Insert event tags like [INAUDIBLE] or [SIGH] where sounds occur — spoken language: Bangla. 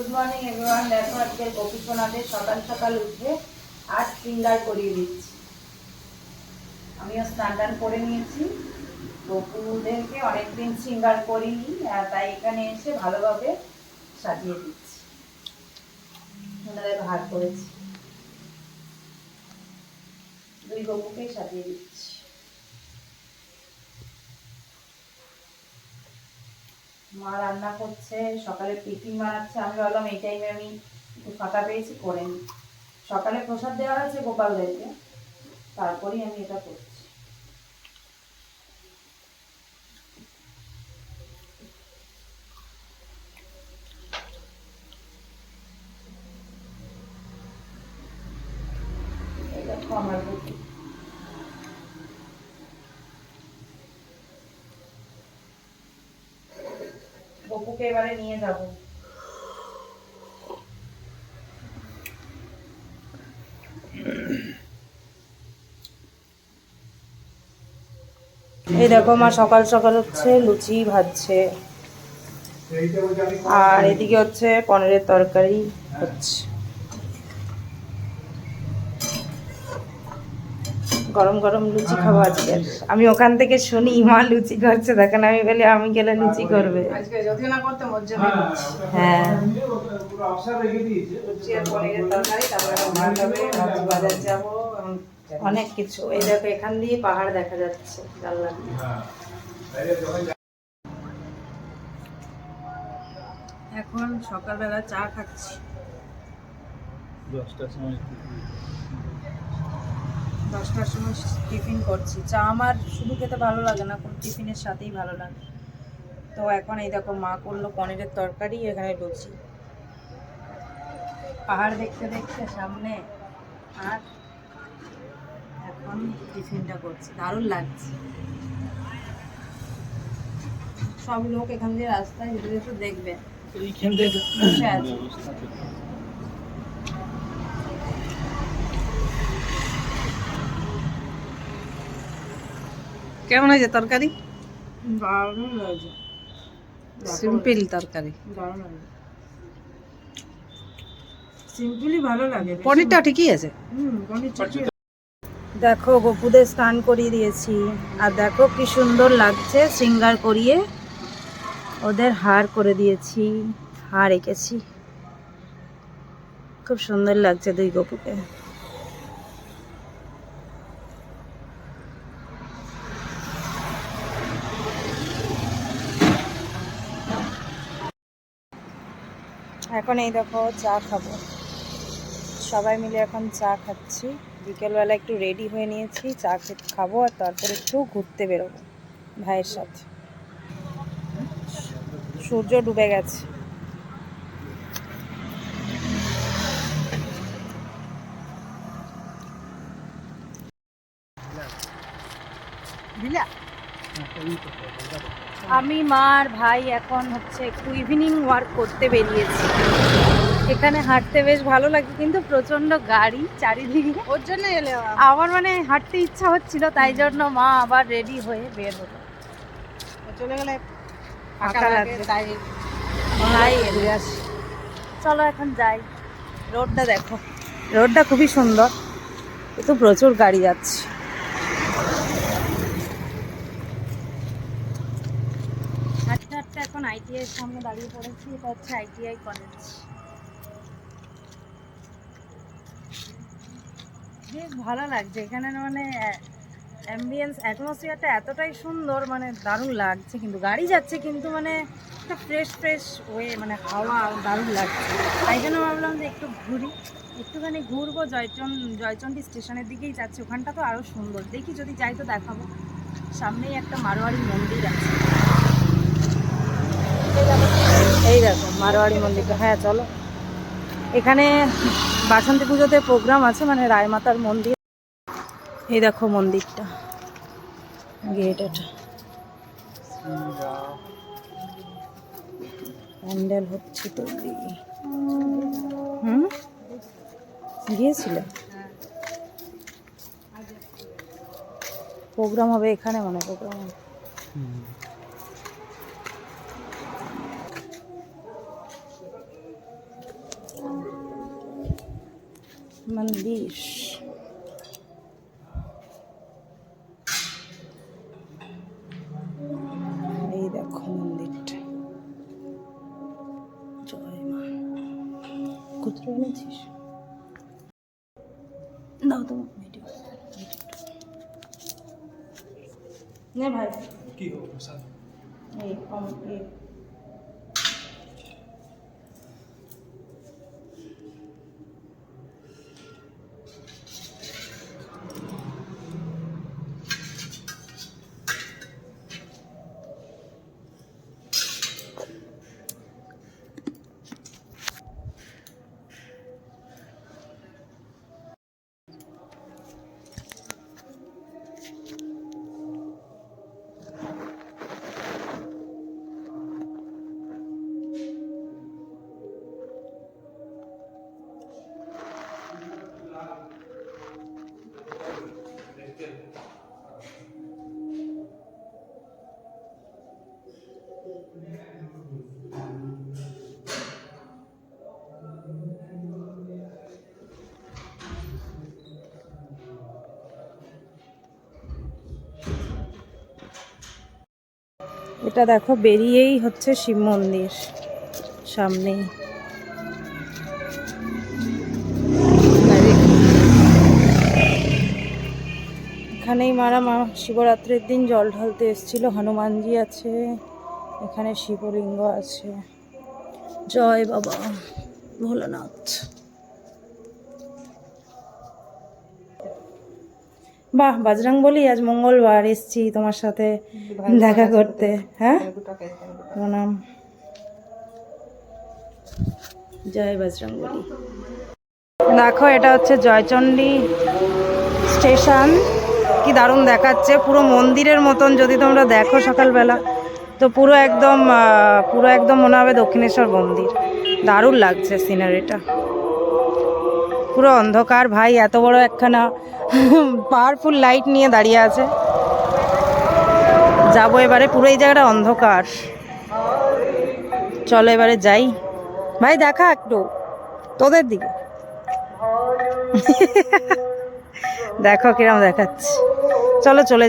গুড মর্নিং এভরিওয়ান দেখো আজকে কপি সোনাদের সকাল সকাল উঠে আজ ফিঙ্গার করিয়ে দিচ্ছি। আমিও স্নান টান করে নিয়েছি। গপুদেরকে অনেকদিন সিঙ্গার করিনি তাই এখানে এসে ভালোভাবে সাজিয়ে দিচ্ছি। ওনাদের ভাগ করেছি। দুই গপুকেই সাজিয়ে দিচ্ছি। মা রান্না করছে, সকালে টিফিন বানাচ্ছে। আমি ভাবলাম, এই টাইমে আমি একটু ফাঁকা পেয়েছি, করে নিই। সকালে প্রসাদ দেওয়া হয়েছে গোপালদেরকে। তারপরেই আমি এটা করছি। আমার গপুকে এবারে নিয়ে যাব। এই দেখো মা সকাল সকাল হচ্ছে, লুচি ভাজছে। আর এদিকে হচ্ছে পনিরের তরকারি হচ্ছে। গরম গরম লুচি খাব আজকে। আমি ওখান থেকে শুনি মা লুচি করছে দেখেন আমি বলি আমি গেলে লুচি করবে। হ্যাঁ। অনেক কিছু। এই দেখো এখান দিয়ে পাহাড় দেখা যাচ্ছে জানলা দিয়ে। এখন সকালবেলা চা খাচ্ছি। দশটার সময়। দশটার সময় টিফিন করছি। চা আমার শুধু খেতে ভালো লাগে না কোন টিফিনের সাথেই ভালো লাগে। তো এখন এই দেখো মা করল পনিরের তরকারি এখানে লুচি পাহাড় দেখতে দেখতে সামনে আর এখন টিফিনটা করছি। দারুণ লাগছে। সব লোক এখান দিয়ে রাস্তায় যেতে যেতে দেখবে। এইখান থেকে বসে আছে। কেমন হয়েছে তরকারি? সিম্পল তরকারি। সিম্পলি ভালো লাগে পনিরটা ঠিকই আছে? হুম, পনির ঠিকই আছে। দেখো গপুদের স্নান করিয়ে দিয়েছি। আর দেখো কি সুন্দর লাগছে সিঙ্গার করিয়ে। ওদের হার করে দিয়েছি হার এঁকেছি। খুব সুন্দর লাগছে দুই গপুকে। এখন এই দেখো চা খাব। সবাই মিলে এখন চা খাচ্ছি। বিকেলবেলা একটু রেডি হয়ে নিয়েছি চা খেতে খাব আর তারপরে একটু ঘুরতে বেরোবো ভাইয়ের সাথে। সূর্য ডুবে গেছে। দিলা আমি মার ভাই এখন হচ্ছে একটু ইভিনিং ওয়ার্ক করতে বেরিয়েছি। এখানে হাঁটতে বেশ ভালো লাগে কিন্তু প্রচণ্ড গাড়ি চারিদিকে। ওর জন্য এলে আমার মানে হাঁটতে ইচ্ছা হচ্ছিল তাই জন্য মা আবার রেডি হয়ে বের হলো। চলে গেলে চলো এখন যাই। রোডটা দেখো। রোডটা খুবই সুন্দর। কিন্তু প্রচুর গাড়ি যাচ্ছে হাঁটতে হাঁটতে এখন আইটিআই সামনে দাঁড়িয়ে পড়েছি, এটা হচ্ছে আইটিআই কলেজ বেশ ভালো লাগছে, এখানে মানে অ্যাম্বিয়েন্স অ্যাটমসফিয়ারটা এতটাই সুন্দর মানে দারুণ লাগছে, কিন্তু গাড়ি যাচ্ছে, কিন্তু মানে একটা ফ্রেশ ফ্রেশ ওয়ে মানে হাওয়া, দারুণ লাগছে। তাই জন্য ভাবলাম যে একটু ঘুরি, একটুখানি ঘুরবো, জয়চন, জয়চন্ডী স্টেশনের দিকেই যাচ্ছে, ওখানটা তো আরও সুন্দর। দেখি যদি যাই তো দেখাবো। সামনেই একটা মারোয়ারি মন্দির আছে। এই দেখো মারোয়ারি মন্দিরটা হ্যাঁ চলো। এখানে বাসন্তী পুজোতে প্রোগ্রাম আছে মানে রায়মাতার মন্দির। এই দেখো মন্দিরটা গেট এটা প্যান্ডেল হচ্ছে তো হুম? গিয়েছিলে? প্রোগ্রাম হবে এখানে মানে প্রোগ্রাম মন্দির এই দেখো মন্দিরটা। জয় মা। কোথায় এনেছিস? দাও তো ভিডিও নে ভাই। কি হবে স্যার? এই কম এই। এটা দেখো, বেরিয়েই হচ্ছে শিব মন্দির সামনেই এখানেই মারা মা শিবরাত্রির দিন জল ঢালতে এসেছিল, হনুমানজি আছে। এখানে শিবলিঙ্গ আছে। জয় বাবা ভোলানাথ। বাহ বাজরাং বলি আজ মঙ্গলবার এসছি তোমার সাথে দেখা করতে। হ্যাঁ? প্রণাম। জয় বজরং বলি। দেখো এটা হচ্ছে জয়চণ্ডী স্টেশন। কি দারুণ দেখাচ্ছে পুরো মন্দিরের মতন যদি তোমরা দেখো সকালবেলা। তো পুরো একদম পুরো একদম মনে হবে দক্ষিণেশ্বর মন্দির। দারুণ লাগছে সিনারিটা পুরো অন্ধকার, ভাই, এত বড় একখানা [LAUGHS] পাওয়ারফুল লাইট নিয়ে দাঁড়িয়ে আছে। যাব এবারে, পুরো এই জায়গাটা অন্ধকার। চলো এবারে যাই। ভাই, দেখা একটু, তোদের দিকে। [LAUGHS] দেখো কিরম দেখাচ্ছে। চলো চলে।